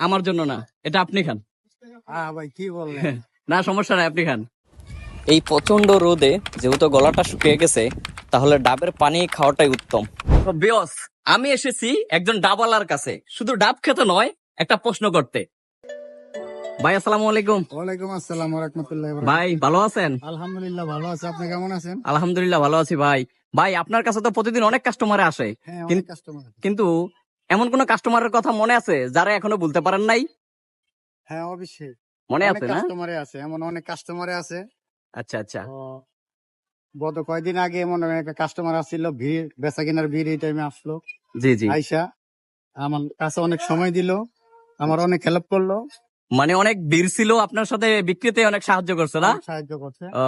আমার জন্য না এটা আপনি খান। হ্যাঁ ভাই কি বললেন? না সমস্যা নাই আপনি খান। এই প্রচণ্ড রোদে যেহেতু গলাটা শুকিয়ে গেছে তাহলে ডাবের পানি খাওয়াটাই উত্তম। আমি এসেছি একজন ডাবালার কাছে। শুধু ডাব খেতে নয় একটা প্রশ্ন করতে। ভাই আসসালামু আলাইকুম। ওয়ালাইকুম আসসালাম রহমতুল্লাহ ভাই ভালো আছেন? আলহামদুলিল্লাহ ভালো আছে। আপনি কেমন আছেন? আলহামদুলিল্লাহ ভালো আছি ভাই। ভাই আপনার কাছে তো প্রতিদিন অনেক কাস্টমার আসে। হ্যাঁ কাস্টমার কিন্তু এমন কোন কাস্টমারের কথা মনে আছে যারা এখনও বলতে পারেন নাই? হ্যাঁ অবশ্যই। মনে আছে না? কাস্টমারে আছে এমন অনেক কাস্টমারে আছে। আচ্ছা আচ্ছা। গত কয়দিন আগে এমন একটা কাস্টমার আসছিল ভিড় বেচা কেনার ভিড় এই টাইমে আসলো। জি জি। আইসা আমার কাছে অনেক সময় দিল আমার অনেক হেল্প করল। মানে অনেক ভিড় ছিল আপনার সাথে বিক্রিতে অনেক সাহায্য করছে না? সাহায্য করছে। ও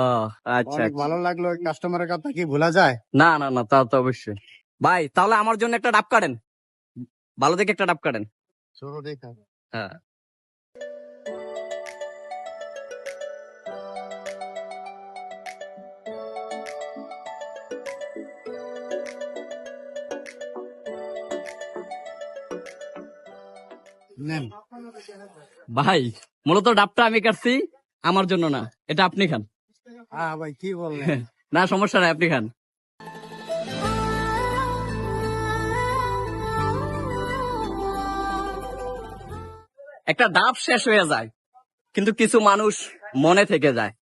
আচ্ছা অনেক আচ্ছা। ভালো লাগল কাস্টমারের কথা কি ভোলা যায়? না না না তা তো অবশ্যই। ভাই তাহলে আমার জন্য একটা ডাব কাটেন। ভালো দেখে একটা ডাব কাটেন। হ্যাঁ। ভাই মূলত ডাবটা আমি কাটছি আমার জন্য না এটা আপনি খান। হ্যাঁ ভাই কি বললেন? না সমস্যা নাই আপনি খান। একটা ডাব শেষ হয়ে যায় কিন্তু কিছু মানুষ মনে থেকে যায়।